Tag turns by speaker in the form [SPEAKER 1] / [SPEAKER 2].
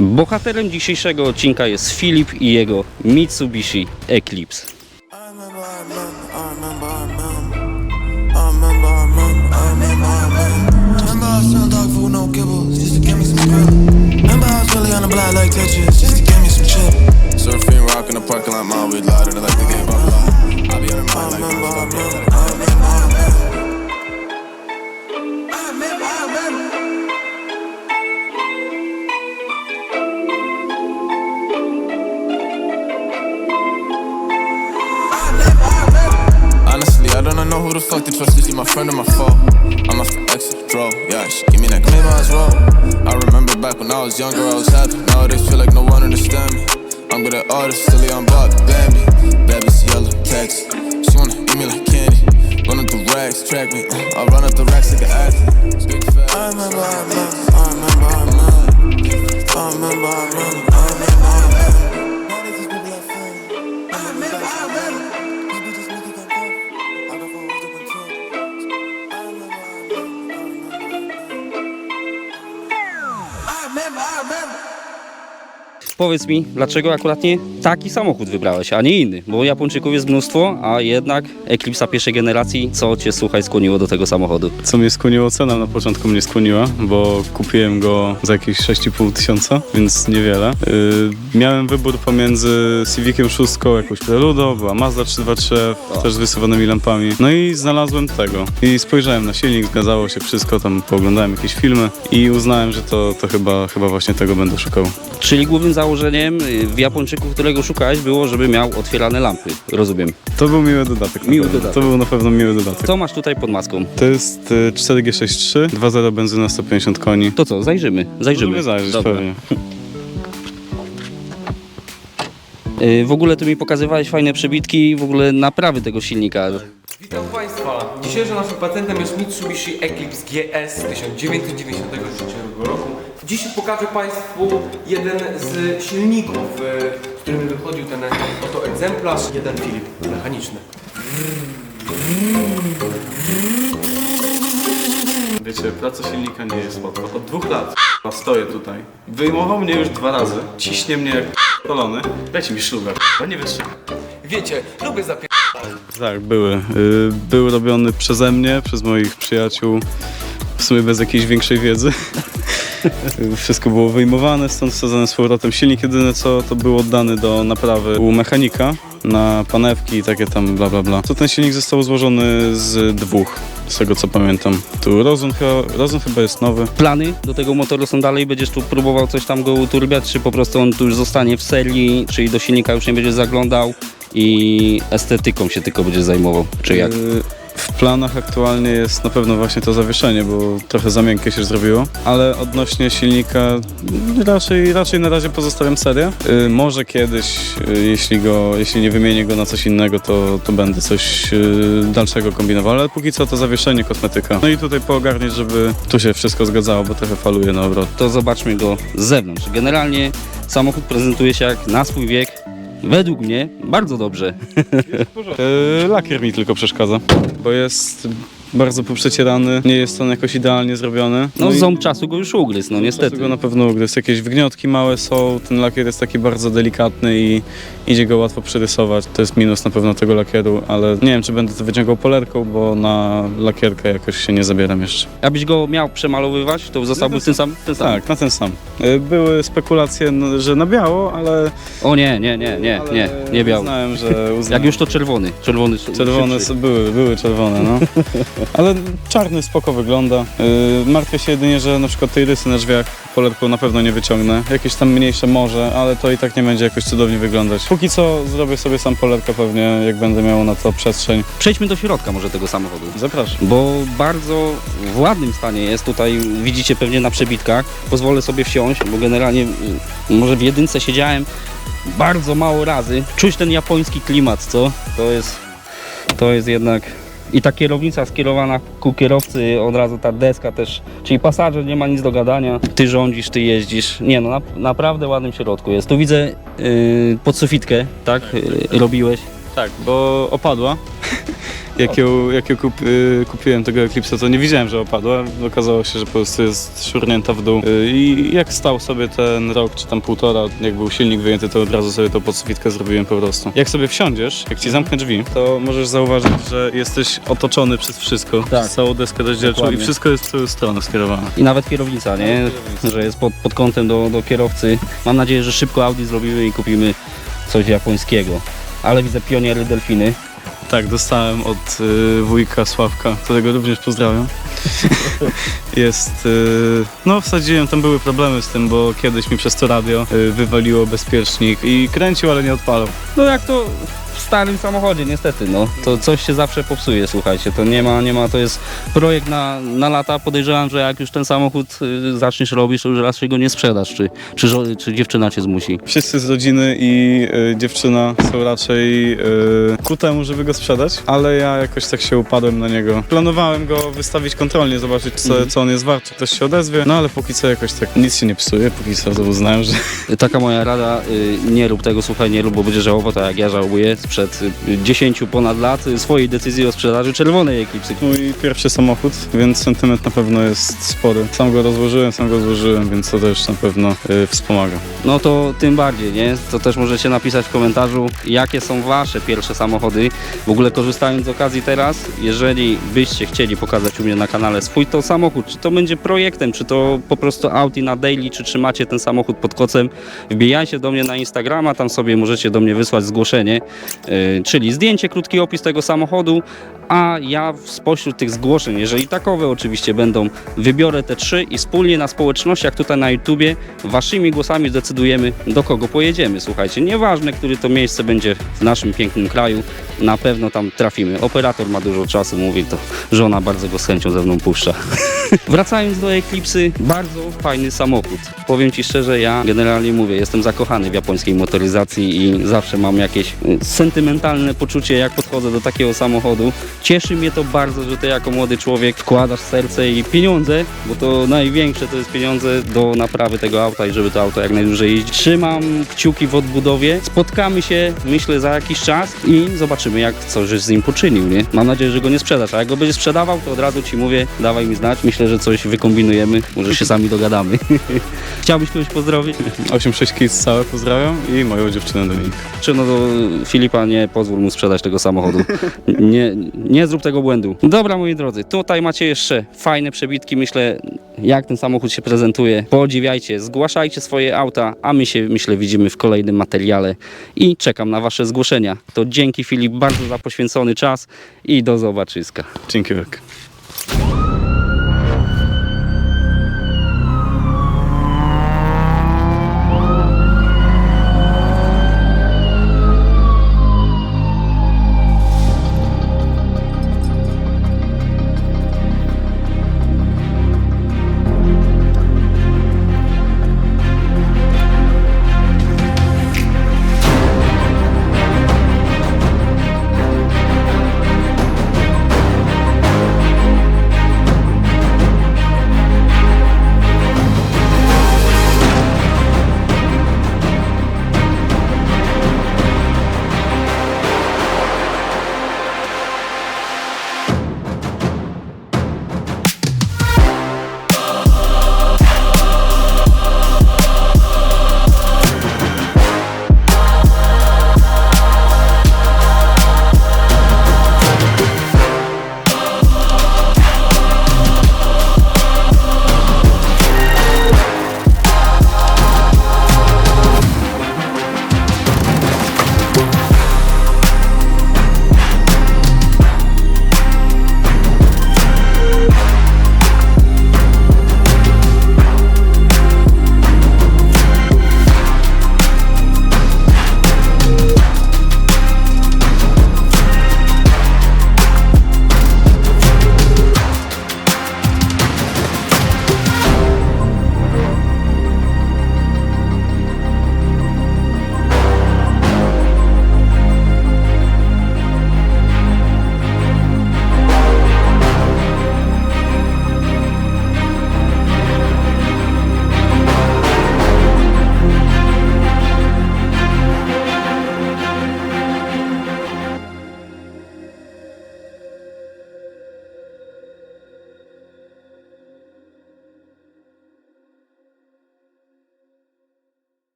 [SPEAKER 1] Bohaterem dzisiejszego odcinka jest Filip i jego Mitsubishi Eclipse.
[SPEAKER 2] I remember, I remember, I remember, I I
[SPEAKER 3] don't know who the fuck to trust. Is he my friend or my foe? I'm the exit, draw. Yeah, she give me that claim as well. I remember back when I was younger, I was happy. Nowadays, feel like no one understand me. I'm good at artists, silly, I'm Bob, Bambi. Baby's yellow, text. She wanna eat me like candy. Run up the racks, track me. uh, I'll run up the racks like an athlete.
[SPEAKER 2] I remember, I
[SPEAKER 1] Powiedz mi, dlaczego akurat nie taki samochód wybrałeś, a nie inny? Bo Japończyków jest mnóstwo, a jednak Eclipse'a pierwszej generacji, co cię słuchaj skłoniło do tego samochodu?
[SPEAKER 4] Co mnie skłoniło, cena na początku mnie skłoniła, bo kupiłem go za jakieś 6,5 tysiąca, więc niewiele. Yy, miałem wybór pomiędzy Civiciem 6, jakąś Preludo, była Mazda 323, też z wysuwanymi lampami. No i znalazłem tego. I spojrzałem na silnik, zgadzało się wszystko, tam pooglądałem jakieś filmy i uznałem, że to, to chyba, chyba właśnie tego będę szukał.
[SPEAKER 1] Czyli głównym założeniem y, w Japończyku, którego szukałeś, było, żeby miał otwierane lampy. Rozumiem.
[SPEAKER 4] To był miły dodatek.
[SPEAKER 1] Miły dodatek.
[SPEAKER 4] To był na pewno miły dodatek.
[SPEAKER 1] Co masz tutaj pod maską?
[SPEAKER 4] To jest y, 4G63, 2.0 benzyna 150 koni.
[SPEAKER 1] To co, zajrzymy, zajrzymy.
[SPEAKER 4] Możemy zajrzeć
[SPEAKER 1] Dobra.
[SPEAKER 4] pewnie.
[SPEAKER 1] Y, W ogóle tu mi pokazywałeś fajne przebitki, w ogóle naprawy tego silnika.
[SPEAKER 5] Witam Państwa. Dzisiejszym naszym patentem jest Mitsubishi Eclipse GS z 1993 roku. Dziś pokażę Państwu jeden z silników, e, z którym wychodził ten oto egzemplarz. Jeden Filip mechaniczny.
[SPEAKER 4] Wiecie, praca silnika nie jest łatwa. Od dwóch lat k***a, stoję tutaj. Wyjmował mnie już dwa razy. Ciśnie mnie jak kolony. Dajcie mi szlugę. k***a, Nie wytrzymam.
[SPEAKER 5] Wiecie, lubię zapier...
[SPEAKER 4] Tak, były. Y, Był robiony przeze mnie, przez moich przyjaciół. W sumie bez jakiejś większej wiedzy. Wszystko było wyjmowane, stąd wsadzane z powrotem. Silnik jedyne co to był oddany do naprawy u mechanika na panewki i takie tam bla bla bla. To ten silnik został złożony z dwóch, z tego co pamiętam. Tu rozum rozum chyba jest nowy.
[SPEAKER 1] Plany do tego motoru są dalej? Będziesz tu próbował coś tam go uturbiać, czy po prostu on tu już zostanie w serii, czyli do silnika już nie będziesz zaglądał i estetyką się tylko będziesz zajmował, czy jak?
[SPEAKER 4] Y, W planach aktualnie jest na pewno właśnie to zawieszenie, bo trochę za miękkie się zrobiło, ale odnośnie silnika raczej, raczej na razie pozostawiam serię. Y, Może kiedyś, y, jeśli, go, jeśli nie wymienię go na coś innego, to, to będę coś dalszego kombinował, ale póki co to zawieszenie, kosmetyka. No i tutaj poogarnieć, żeby tu się wszystko zgadzało, bo trochę faluje na obrot.
[SPEAKER 1] To zobaczmy go z zewnątrz. Generalnie samochód prezentuje się jak na swój wiek. Według mnie bardzo dobrze.
[SPEAKER 4] E, Lakier mi tylko przeszkadza, bo jest bardzo poprzecierany, nie jest on jakoś idealnie zrobiony.
[SPEAKER 1] No
[SPEAKER 4] i-
[SPEAKER 1] ząb czasu go już ugryzł, no niestety.
[SPEAKER 4] Go na pewno ugryzł. Jakieś wgniotki małe są, ten lakier jest taki bardzo delikatny i idzie go łatwo przerysować. To jest minus na pewno tego lakieru, ale nie wiem, czy będę to wyciągał polerką, bo na lakierkę jakoś się nie zabieram jeszcze.
[SPEAKER 1] Abyś go miał przemalowywać, to zostałby ten sam? Ten sam.
[SPEAKER 4] Tak, na ten sam. Y, Były spekulacje, no, że na biało, ale...
[SPEAKER 1] O nie, nie, nie, nie, nie, nie biały.
[SPEAKER 4] Uznałem, że... Uznałem,
[SPEAKER 1] Jak już to czerwony. Czerwony,
[SPEAKER 4] Czerwone były, były czerwone, no. Ale czarny spoko wygląda. Yy, martwię się jedynie, że na przykład tej rysy na drzwiach polerką na pewno nie wyciągnę. Jakieś tam mniejsze może, ale to i tak nie będzie jakoś cudownie wyglądać. Póki co zrobię sobie sam polerkę pewnie, jak będę miał na to przestrzeń.
[SPEAKER 1] Przejdźmy do środka może tego samochodu.
[SPEAKER 4] Zapraszam.
[SPEAKER 1] Bo bardzo w ładnym stanie jest tutaj, widzicie pewnie na przebitkach. Pozwolę sobie wsiąść, bo generalnie y, może w jedynce siedziałem bardzo mało razy. Czuć ten japoński klimat, co? To jest, to jest jednak... I ta kierownica skierowana ku kierowcy, od razu ta deska też, czyli pasażer nie ma nic do gadania. Ty rządzisz, ty jeździsz. Nie no, na, naprawdę ładnym środku jest. Tu widzę yy, podsufitkę, tak? Yy, robiłeś.
[SPEAKER 4] Tak, bo opadła Jak ją, jak ją kup, y, kupiłem tego Eclipse'a, to nie widziałem, że opadła. Okazało się, że po prostu jest szurnięta w dół. Y, I jak stał sobie ten rok, czy tam półtora, jak był silnik wyjęty, to od razu sobie tą podsufitkę zrobiłem po prostu. Jak sobie wsiądziesz, jak ci zamknę drzwi, to możesz zauważyć, że jesteś otoczony przez wszystko,
[SPEAKER 1] Tak.
[SPEAKER 4] przez całą deskę rozdzielczą i
[SPEAKER 1] Dokładnie.
[SPEAKER 4] wszystko jest w twoją stronę skierowane.
[SPEAKER 1] I nawet kierownica, nie? Że jest pod, pod kątem do, do kierowcy. Mam nadzieję, że szybko Audi zrobimy i kupimy coś japońskiego. Ale widzę pioniery delfiny.
[SPEAKER 4] Tak, dostałem od y, wujka Sławka, którego również pozdrawiam. Jest, y, no wsadziłem, tam były problemy z tym, bo kiedyś mi przez to radio y, wywaliło bezpiecznik i kręcił, ale nie odpalał.
[SPEAKER 1] No jak to starym samochodzie, niestety, no. To coś się zawsze popsuje, słuchajcie. To nie ma, nie ma, to jest projekt na, na lata. Podejrzewam, że jak już ten samochód y, zaczniesz robić, to już raczej go nie sprzedasz, czy, czy, żo- czy dziewczyna cię zmusi.
[SPEAKER 4] Wszyscy z rodziny i y, dziewczyna są raczej y, ku temu, żeby go sprzedać, ale ja jakoś tak się upadłem na niego. Planowałem go wystawić kontrolnie, zobaczyć co, co on jest wart, czy ktoś się odezwie, no ale póki co jakoś tak nic się nie psuje, póki co uznałem, że
[SPEAKER 1] Taka moja rada, y, nie rób tego, słuchaj, nie rób, bo będzie żałował, tak jak ja żałuję sprzed y, 10 ponad lat y, swojej decyzji o sprzedaży czerwonej Eclipse.
[SPEAKER 4] mój pierwszy samochód, więc sentyment na pewno jest spory. Sam go rozłożyłem, sam go złożyłem, więc to też na pewno y, wspomaga.
[SPEAKER 1] No to tym bardziej, nie? To też możecie napisać w komentarzu, jakie są wasze pierwsze samochody. W ogóle korzystając z okazji teraz, jeżeli byście chcieli pokazać u mnie na kanale swój to samochód, czy to będzie projektem, czy to po prostu Audi na daily, czy trzymacie ten samochód pod kocem, wbijajcie do mnie na Instagrama, tam sobie możecie do mnie wysłać zgłoszenie, czyli zdjęcie, krótki opis tego samochodu, a ja spośród tych zgłoszeń, jeżeli takowe oczywiście będą, wybiorę te trzy i wspólnie na społecznościach tutaj na YouTubie waszymi głosami zdecydujemy, do kogo pojedziemy. Słuchajcie, nieważne, który to miejsce będzie w naszym pięknym kraju, na pewno tam trafimy. Operator ma dużo czasu, mówi to, żona bardzo go z chęcią ze mną puszcza. Wracając do Eclipsy, bardzo fajny samochód. Powiem Ci szczerze, ja generalnie mówię, jestem zakochany w japońskiej motoryzacji i zawsze mam jakieś y, sentymentalne poczucie, jak podchodzę do takiego samochodu. Cieszy mnie to bardzo, że Ty jako młody człowiek wkładasz serce i pieniądze, bo to największe to jest pieniądze do naprawy tego auta i żeby to auto jak najdłużej jeździć. Trzymam kciuki w odbudowie. Spotkamy się, myślę, za jakiś czas i zobaczymy, jak coś z nim poczynił, nie? Mam nadzieję, że go nie sprzedasz, a jak go będziesz sprzedawał, to od razu Ci mówię, dawaj mi znać. Myślę, że coś wykombinujemy, może się sami dogadamy. Chciałbyś kogoś pozdrowić?
[SPEAKER 4] 86 Kids całe pozdrawiam i moją dziewczynę Dominikę.
[SPEAKER 1] Czy no do Filipa nie pozwól mu sprzedać tego samochodu. Nie, nie zrób tego błędu. Dobra, moi drodzy, tutaj macie jeszcze fajne przebitki, myślę, jak ten samochód się prezentuje. Podziwiajcie, zgłaszajcie swoje auta, a my się, myślę, widzimy w kolejnym materiale i czekam na wasze zgłoszenia. To dzięki Filip bardzo za poświęcony czas i do zobaczyska.
[SPEAKER 4] Dzięki wielkie.